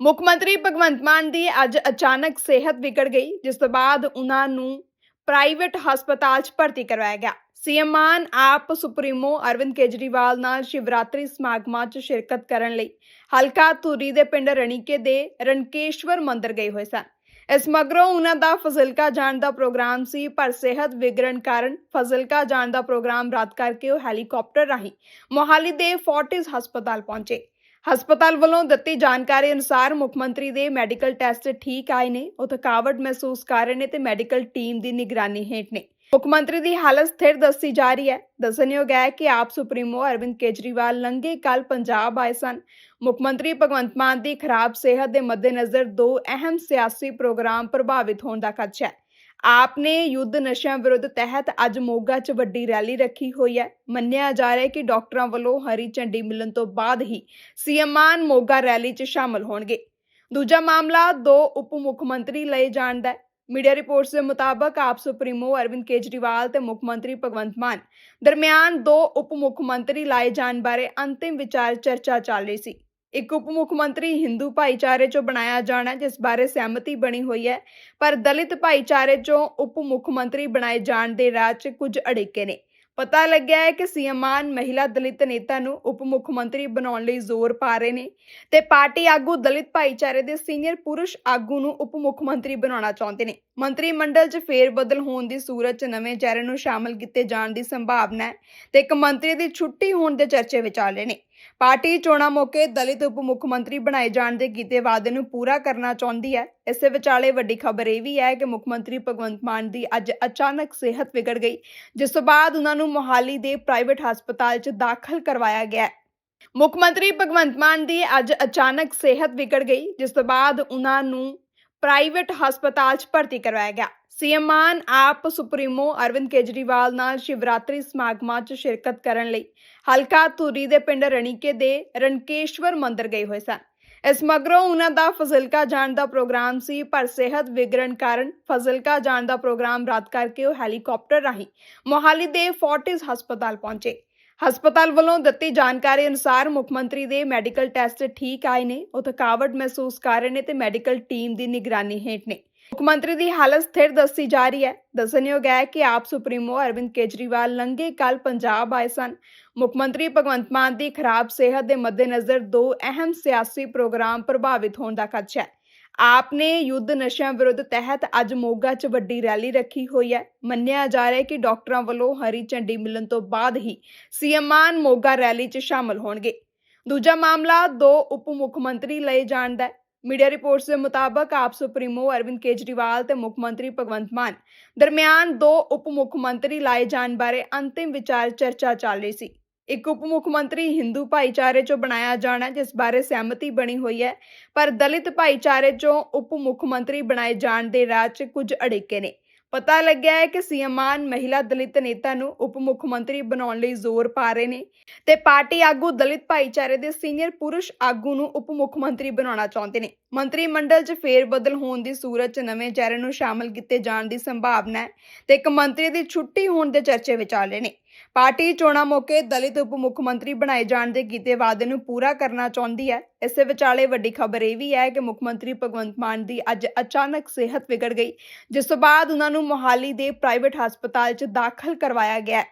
ਮੁੱਖ ਮੰਤਰੀ ਭਗਵੰਤ ਮਾਨ ਦੀ ਅੱਜ ਅਚਾਨਕ ਸਿਹਤ ਵਿਗੜ ਗਈ, ਜਿਸ ਤੋਂ ਬਾਅਦ ਉਹਨਾਂ ਨੂੰ ਪ੍ਰਾਈਵੇਟ ਹਸਪਤਾਲ 'ਚ ਭਰਤੀ ਕਰਵਾਇਆ ਗਿਆ। ਸੀਐਮ ਮਾਨ ਆਪ ਸੁਪਰੀਮੋ ਅਰਵਿੰਦ ਕੇਜਰੀਵਾਲ ਨਾਲ ਸ਼ਿਵਰਾਤਰੀ ਸਮਾਗਮਾਂ 'ਚ ਸ਼ਿਰਕਤ ਕਰਨ ਲਈ ਹਲਕਾ ਧੂਰੀ ਦੇ ਪਿੰਡ ਰਣੀਕੇ ਦੇ ਰਣਕੇਸ਼ਵਰ ਮੰਦਿਰ ਗਏ ਹੋਏ ਸਨ। ਇਸ ਮਗਰੋਂ ਉਹਨਾਂ ਦਾ ਫਜ਼ਿਲਕਾ ਜਾਣ ਦਾ ਪ੍ਰੋਗਰਾਮ ਸੀ, ਪਰ ਸਿਹਤ ਵਿਗੜਨ ਕਾਰਨ ਫਜ਼ਿਲਕਾ ਜਾਣ ਦਾ ਪ੍ਰੋਗਰਾਮ ਰੱਦ ਕਰਕੇ ਉਹ ਹੈਲੀਕਾਪਟਰ ਰਾਹੀਂ ਮੋਹਾਲੀ ਦੇ ਫੋਰਟਿਸ ਹਸਪਤਾਲ ਪਹੁੰਚੇ। ਹਸਪਤਾਲ ਵੱਲੋਂ ਦਿੱਤੀ ਜਾਣਕਾਰੀ ਅਨੁਸਾਰ ਮੁੱਖ ਮੰਤਰੀ ਦੇ ਮੈਡੀਕਲ ਟੈਸਟ ਠੀਕ ਆਏ ਨੇ, ਉਹ ਥਕਾਵਟ ਮਹਿਸੂਸ ਕਰ ਰਹੇ ਨੇ ਤੇ ਮੈਡੀਕਲ ਟੀਮ ਦੀ ਨਿਗਰਾਨੀ ਹੇਠ ਨੇ। ਮੁੱਖ ਮੰਤਰੀ ਦੀ ਹਾਲਤ ਸਥਿਰ ਦੱਸੀ ਜਾ ਰਹੀ ਹੈ। ਦੱਸਣਯੋਗ ਹੈ ਕਿ ਆਪ ਸੁਪਰੀਮੋ ਅਰਵਿੰਦ ਕੇਜਰੀਵਾਲ ਲੰਘੇ ਕੱਲ ਪੰਜਾਬ ਆਏ ਸਨ। ਮੁੱਖ ਮੰਤਰੀ ਭਗਵੰਤ ਮਾਨ ਦੀ ਖਰਾਬ ਸਿਹਤ ਦੇ ਮੱਦੇਨਜ਼ਰ ਦੋ ਅਹਿਮ ਸਿਆਸੀ ਪ੍ਰੋਗਰਾਮ ਪ੍ਰਭਾਵਿਤ ਹੋਣ ਦਾ ਖਦਸ਼ਾ ਹੈ। ਆਪ ਨੇ ਯੁੱਧ ਨਸ਼ਿਆਂ ਵਿਰੁੱਧ ਤਹਿਤ ਅੱਜ ਮੋਗਾ 'ਚ ਵੱਡੀ ਰੈਲੀ ਰੱਖੀ ਹੋਈ ਹੈ। ਮੰਨਿਆ ਜਾ ਰਿਹਾ ਹੈ ਕਿ ਡਾਕਟਰਾਂ ਵੱਲੋਂ ਹਰੀ ਝੰਡੀ ਮਿਲਣ ਤੋਂ ਬਾਅਦ ਹੀ ਸੀਐਮ ਮਾਨ ਮੋਗਾ ਰੈਲੀ 'ਚ ਸ਼ਾਮਲ ਹੋਣਗੇ। ਦੂਜਾ ਮਾਮਲਾ ਦੋ ਉਪ ਮੁੱਖ ਮੰਤਰੀ ਲਏ ਜਾਣ ਦਾ ਮੀਡੀਆ ਰਿਪੋਰਟਸ ਦੇ ਮੁਤਾਬਕ ਆਪ ਸੁਪਰੀਮੋ ਅਰਵਿੰਦ ਕੇਜਰੀਵਾਲ ਤੇ ਮੁੱਖ ਮੰਤਰੀ ਭਗਵੰਤ ਮਾਨ ਦਰਮਿਆਨ ਦੋ ਉਪ ਮੁੱਖ ਮੰਤਰੀ ਲਾਏ ਜਾਣ ਬਾਰੇ ਅੰਤਿਮ ਵਿਚਾਰ ਚਰਚਾ ਚੱਲ ਰਹੀ ਸੀ। ਇੱਕ ਉਪ ਮੁੱਖ ਮੰਤਰੀ ਹਿੰਦੂ ਭਾਈਚਾਰੇ ਚੋਂ ਬਣਾਇਆ ਜਾਣਾ, ਜਿਸ ਬਾਰੇ ਸਹਿਮਤੀ ਬਣੀ ਹੋਈ ਹੈ, ਪਰ ਦਲਿਤ ਭਾਈਚਾਰੇ ਚੋਂ ਉਪ ਮੁੱਖ ਮੰਤਰੀ ਬਣਾਏ ਜਾਣ ਦੇ ਰਾਹ 'ਚ ਕੁਝ ਅੜਿੱਕੇ ਨੇ। ਪਤਾ ਲੱਗਿਆ ਹੈ ਕਿ ਸੀਐਮ ਮਾਨ ਮਹਿਲਾ ਦਲਿਤ ਨੇਤਾ ਨੂੰ ਉਪ ਮੁੱਖ ਮੰਤਰੀ ਬਣਾਉਣ ਲਈ ਜ਼ੋਰ ਪਾ ਰਹੇ ਨੇ ਤੇ ਪਾਰਟੀ ਆਗੂ ਦਲਿਤ ਭਾਈਚਾਰੇ ਦੇ ਸੀਨੀਅਰ ਪੁਰਸ਼ ਆਗੂ ਨੂੰ ਉਪ ਮੁੱਖ ਮੰਤਰੀ ਬਣਾਉਣਾ ਚਾਹੁੰਦੇ ਨੇ। ਮੰਤਰੀ ਮੰਡਲ 'ਚ ਫੇਰ ਬਦਲ ਹੋਣ ਦੀ ਸੂਰਤ 'ਚ ਨਵੇਂ ਚਿਹਰੇ ਨੂੰ ਸ਼ਾਮਲ ਕੀਤੇ ਜਾਣ ਦੀ ਸੰਭਾਵਨਾ ਹੈ ਤੇ ਇੱਕ ਮੰਤਰੀ ਦੀ ਛੁੱਟੀ ਹੋਣ ਦੇ ਚਰਚੇ ਵਿਚਾਲੇ ਨੇ। ਪਾਰਟੀ ਚੋਣਾਂ ਮੌਕੇ ਦਲਿਤ ਉਪ ਮੁੱਖ ਮੰਤਰੀ ਬਣਾਏ ਜਾਣ ਦੇ ਕੀਤੇ ਵਾਅਦੇ ਨੂੰ ਪੂਰਾ ਕਰਨਾ ਚਾਹੁੰਦੀ ਹੈ। ਇਸੇ ਵਿਚਾਲੇ ਵੱਡੀ ਖਬਰ ਇਹ ਵੀ ਹੈ ਕਿ ਮੁੱਖ ਮੰਤਰੀ ਭਗਵੰਤ ਮਾਨ ਦੀ ਅੱਜ ਅਚਾਨਕ ਸਿਹਤ ਵਿਗੜ ਗਈ, ਜਿਸ ਤੋਂ ਬਾਅਦ ਉਹਨਾਂ ਨੂੰ ਮੋਹਾਲੀ ਦੇ ਪ੍ਰਾਈਵੇਟ ਹਸਪਤਾਲ 'ਚ ਦਾਖਲ ਕਰਵਾਇਆ ਗਿਆ ਹੈ। ਮੁੱਖ ਮੰਤਰੀ ਭਗਵੰਤ ਮਾਨ ਦੀ ਅੱਜ ਅਚਾਨਕ ਸਿਹਤ ਵਿਗੜ ਗਈ, ਜਿਸ ਤੋਂ ਬਾਅਦ ਉਹਨਾਂ ਨੂੰ ਪ੍ਰਾਈਵੇਟ ਹਸਪਤਾਲ 'ਚ ਭਰਤੀ ਕਰਵਾਇਆ ਗਿਆ। ਸੀਐਮ ਮਾਨ ਆਪ ਸੁਪਰੀਮੋ ਅਰਵਿੰਦ ਕੇਜਰੀਵਾਲ ਨਾਲ ਸ਼ਿਵਰਾਤਰੀ ਸਮਾਗਮਾਂ 'ਚ ਸ਼ਿਰਕਤ ਕਰਨ ਲਈ ਹਲਕਾ ਧੂਰੀ ਦੇ ਪਿੰਡ ਰਣੀਕੇ ਦੇ ਰਣਕੇਸ਼ਵਰ ਮੰਦਿਰ ਗਏ ਹੋਏ ਸਨ। ਇਸ ਮਗਰੋਂ ਉਹਨਾਂ ਦਾ ਫਜ਼ਿਲਕਾ ਜਾਣ ਦਾ ਪ੍ਰੋਗਰਾਮ ਸੀ, ਪਰ ਸਿਹਤ ਵਿਗੜਨ ਕਾਰਨ ਫਜ਼ਿਲਕਾ ਜਾਣ ਦਾ ਪ੍ਰੋਗਰਾਮ ਰੱਦ ਕਰਕੇ ਉਹ ਹੈਲੀਕਾਪਟਰ ਰਾਹੀਂ ਮੋਹਾਲੀ ਦੇ ਫੋਰਟਿਸ ਹਸਪਤਾਲ ਪਹੁੰਚੇ। ਹਸਪਤਾਲ ਵੱਲੋਂ ਦਿੱਤੀ ਜਾਣਕਾਰੀ ਅਨੁਸਾਰ ਮੁੱਖ ਮੰਤਰੀ ਦੇ ਮੈਡੀਕਲ ਟੈਸਟ ਠੀਕ ਆਏ ਨੇ, ਉਹ ਥਕਾਵਟ ਮਹਿਸੂਸ ਕਰ ਰਹੇ ਨੇ ਤੇ ਮੈਡੀਕਲ ਟੀਮ ਦੀ ਨਿਗਰਾਨੀ ਹੇਠ ਨੇ। ਮੁੱਖ ਮੰਤਰੀ ਦੀ ਹਾਲਤ ਸਥਿਰ ਦੱਸੀ ਜਾ ਰਹੀ ਹੈ। ਦੱਸਣਯੋਗ ਹੈ ਕਿ ਆਪ ਸੁਪਰੀਮੋ ਅਰਵਿੰਦ ਕੇਜਰੀਵਾਲ ਲੰਘੇ ਕੱਲ ਪੰਜਾਬ ਆਏ ਸਨ। ਮੁੱਖ ਮੰਤਰੀ ਭਗਵੰਤ ਮਾਨ ਦੀ ਖਰਾਬ ਸਿਹਤ ਦੇ ਮੱਦੇਨਜ਼ਰ ਦੋ ਅਹਿਮ ਸਿਆਸੀ ਪ੍ਰੋਗਰਾਮ ਪ੍ਰਭਾਵਿਤ ਹੋਣ ਦਾ ਖਦਸ਼ਾ ਹੈ। ਆਪ ਨੇ ਯੁੱਧ ਨਸ਼ਿਆਂ ਵਿਰੁੱਧ ਤਹਿਤ ਅੱਜ ਮੋਗਾ 'ਚ ਵੱਡੀ ਰੈਲੀ ਰੱਖੀ ਹੋਈ ਹੈ। ਮੰਨਿਆ ਜਾ ਰਿਹਾ ਹੈ ਕਿ ਡਾਕਟਰਾਂ ਵੱਲੋਂ ਹਰੀ ਝੰਡੀ ਮਿਲਣ ਤੋਂ ਬਾਅਦ ਹੀ ਸੀਐਮ ਮਾਨ ਮੋਗਾ ਰੈਲੀ 'ਚ ਸ਼ਾਮਲ ਹੋਣਗੇ। ਦੂਜਾ ਮਾਮਲਾ ਦੋ ਉਪ ਮੁੱਖ ਮੰਤਰੀ ਲਏ ਜਾਣ ਦਾ ਹੈ। ਮੀਡੀਆ ਰਿਪੋਰਟਸ ਦੇ ਮੁਤਾਬਕ ਆਪ ਸੁਪਰੀਮੋ ਅਰਵਿੰਦ ਕੇਜਰੀਵਾਲ ਤੇ ਮੁੱਖ ਮੰਤਰੀ ਭਗਵੰਤ ਮਾਨ ਦਰਮਿਆਨ ਦੋ ਉਪ ਮੁੱਖ ਮੰਤਰੀ ਲਾਏ ਜਾਣ ਬਾਰੇ ਅੰਤਿਮ ਵਿਚਾਰ ਚਰਚਾ ਚੱਲ ਰਹੀ ਸੀ। ਇੱਕ ਉਪ ਮੁੱਖ ਮੰਤਰੀ ਹਿੰਦੂ ਭਾਈਚਾਰੇ ਚੋਂ ਬਣਾਇਆ ਜਾਣਾ, ਜਿਸ ਬਾਰੇ ਸਹਿਮਤੀ ਬਣੀ ਹੋਈ ਹੈ। ਪਰ ਦਲਿਤ ਭਾਈਚਾਰੇ ਚੋਂ ਉਪ ਮੁੱਖ ਮੰਤਰੀ ਬਣਾਏ ਜਾਣ ਦੇ ਰਾਹ 'ਚ ਕੁਝ ਅੜਿੱਕੇ ਨੇ। ਪਤਾ ਲੱਗਿਆ ਹੈ ਕਿ ਸੀਐਮ ਮਾਨ ਮਹਿਲਾ ਦਲਿਤ ਨੇਤਾ ਨੂੰ ਉਪ ਮੁੱਖ ਮੰਤਰੀ ਬਣਾਉਣ ਲਈ ਜ਼ੋਰ ਪਾ ਰਹੇ ਨੇ ਤੇ ਪਾਰਟੀ ਆਗੂ ਦਲਿਤ ਭਾਈਚਾਰੇ ਦੇ ਸੀਨੀਅਰ ਪੁਰਸ਼ ਆਗੂ ਨੂੰ ਉਪ ਮੁੱਖ ਮੰਤਰੀ ਬਣਾਉਣਾ ਚਾਹੁੰਦੇ ਨੇ। ਮੰਤਰੀ ਮੰਡਲ 'ਚ ਫੇਰ ਬਦਲ ਹੋਣ ਦੀ ਸੂਰਤ 'ਚ ਨਵੇਂ ਚਿਹਰੇ ਨੂੰ ਸ਼ਾਮਲ ਕੀਤੇ ਜਾਣ ਦੀ ਸੰਭਾਵਨਾ ਹੈ ਤੇ ਇੱਕ ਮੰਤਰੀ ਦੀ ਛੁੱਟੀ ਹੋਣ ਦੇ ਚਰਚੇ ਵਿਚਾਲੇ ਨੇ। ਪਾਰਟੀ ਚੋਣਾਂ ਮੌਕੇ ਦਲਿਤ ਉਪ ਮੁੱਖ ਮੰਤਰੀ ਬਣਾਏ ਜਾਣ ਦੇ ਕੀਤੇ ਵਾਅਦੇ ਨੂੰ ਪੂਰਾ ਕਰਨਾ ਚਾਹੁੰਦੀ ਹੈ। ਇਸੇ ਵਿਚਾਲੇ ਵੱਡੀ ਖਬਰ ਇਹ ਵੀ ਹੈ ਕਿ ਮੁੱਖ ਮੰਤਰੀ ਭਗਵੰਤ ਮਾਨ ਦੀ ਅੱਜ ਅਚਾਨਕ ਸਿਹਤ ਵਿਗੜ ਗਈ, ਜਿਸ ਤੋਂ ਬਾਅਦ ਉਹਨਾਂ ਨੂੰ ਮੋਹਾਲੀ ਦੇ ਪ੍ਰਾਈਵੇਟ ਹਸਪਤਾਲ 'ਚ ਦਾਖਲ ਕਰਵਾਇਆ ਗਿਆ